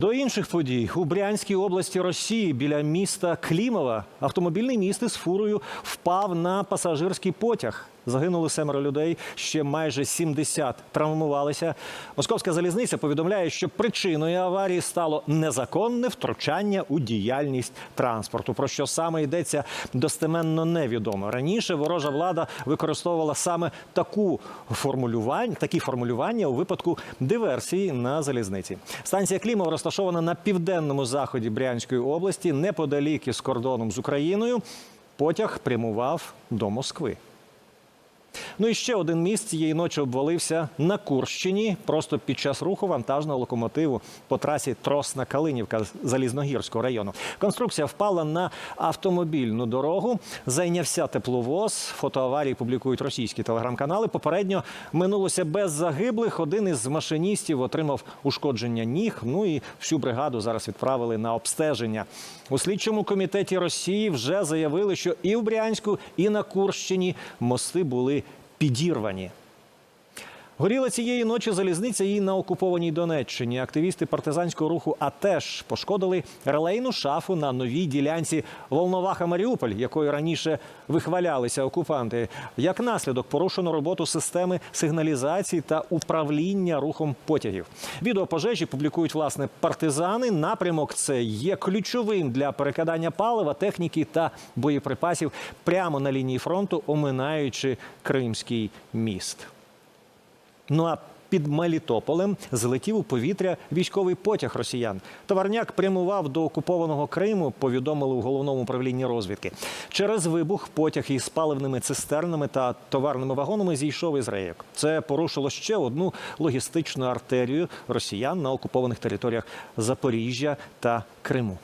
До інших подій у Брянській області Росії біля міста Клімова автомобільний міст із фурою впав на пасажирський потяг. Загинули семеро людей, ще майже 70 травмувалися. Московська залізниця повідомляє, що причиною аварії стало незаконне втручання у діяльність транспорту. Про що саме йдеться достеменно невідомо. Раніше ворожа влада використовувала саме таку формулювання, такі формулювання у випадку диверсії на залізниці. Станція Клімов розташована на південному заході Брянської області, неподалік із кордоном з Україною. Потяг прямував до Москви. Ну і ще один міст цієї ночі обвалився на Курщині, просто під час руху вантажного локомотиву по трасі Тросна Калинівка Залізногірського району. Конструкція впала на автомобільну дорогу. Зайнявся тепловоз. Фотоаварії публікують російські телеграм-канали. Попередньо минулося без загиблих. Один із машиністів отримав ушкодження ніг. Ну і всю бригаду зараз відправили на обстеження. У слідчому комітеті Росії вже заявили, що і в Брянську, і на Курщині мости були підірвані. Горіла цієї ночі залізниця і на окупованій Донеччині. Активісти партизанського руху АТЕШ пошкодили релейну шафу на новій ділянці Волноваха Маріуполь, якою раніше вихвалялися окупанти. Як наслідок порушено роботу системи сигналізації та управління рухом потягів. Відео пожежі публікують власне партизани. Напрямок це є ключовим для перекидання палива, техніки та боєприпасів прямо на лінії фронту, оминаючи Кримський міст. Ну а під Мелітополем злетів у повітря військовий потяг росіян. Товарняк прямував до окупованого Криму. Повідомили у головному управлінні розвідки. Через вибух потяг із паливними цистернами та товарними вагонами зійшов із рейок. Це порушило ще одну логістичну артерію росіян на окупованих територіях Запоріжжя та Криму.